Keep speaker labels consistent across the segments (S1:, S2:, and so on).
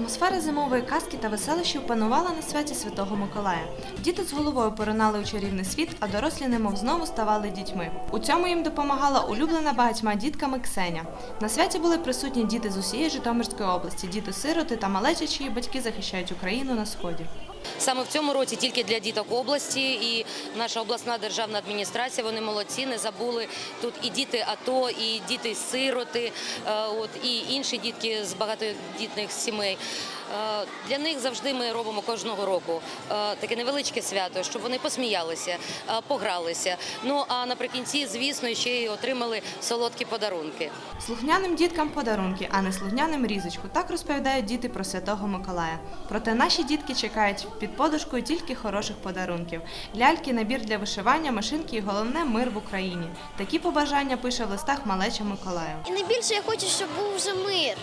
S1: Атмосфера зимової казки та веселищів панувала на святі Святого Миколая. Діти з головою поринали у чарівний світ, а дорослі немов знову ставали дітьми. У цьому їм допомагала улюблена багатьма дітками Ксеня. На святі були присутні діти з усієї Житомирської області, діти-сироти та малечі, чиї батьки захищають Україну на сході.
S2: Саме в цьому році тільки для діток області і наша обласна державна адміністрація вони молодці, не забули тут і діти АТО, і діти сироти, е, от і інші дітки з багатодітних сімей. Е, Для них завжди ми робимо кожного року е, таке невеличке свято, щоб вони посміялися, погралися. Ну а наприкінці, звісно, ще й отримали солодкі подарунки.
S1: Слухняним діткам подарунки, а не слухняним різочку. Так розповідають діти про святого Миколая. Проте наші дітки чекають під подушкою тільки хороших подарунків: ляльки, набір для вишивання, машинки і головне мир в Україні. Такі побажання пише в листах малеча Миколая.
S3: І найбільше я хочу, щоб був вже мир.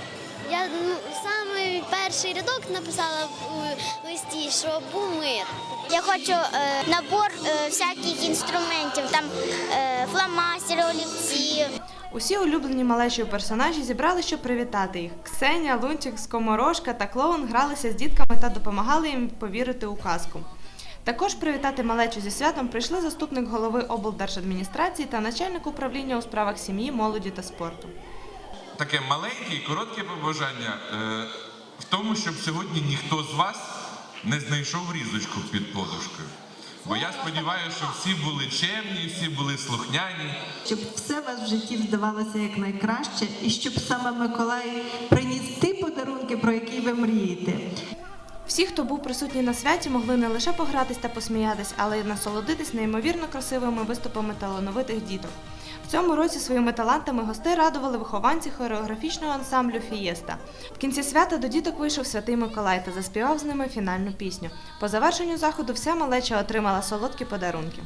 S3: Я ну, саме перший рядок написала в листі, що був мир. Я хочу е, набор е, всяких інструментів, там е, фломастери, олівці.
S1: Усі улюблені малечою персонажі зібрали, щоб привітати їх. Ксеня, Лунчик, Скоморошка та клоун гралися з дітками та допомагали їм повірити у казку. Також привітати малечу зі святом прийшли заступник голови облдержадміністрації та начальник управління у справах сім'ї, молоді та спорту.
S4: таке маленьке і коротке побажання е, в тому, щоб сьогодні ніхто з вас не знайшов різочку під подушкою. Бо я сподіваюся, що всі були чемні, всі були слухняні.
S5: щоб все у вас в житті здавалося як найкраще, і щоб саме Миколай приніс ті подарунки, про які ви мрієте.
S1: Всі, хто був присутній на святі, могли не лише погратись та посміятись, але й насолодитись неймовірно красивими виступами талановитих діток. Цьому році своїми талантами гостей радували вихованці хореографічного ансамблю Фієста. В кінці свята до діток вийшов святий Миколай та заспівав з ними фінальну пісню. По завершенню заходу вся малеча отримала солодкі подарунки.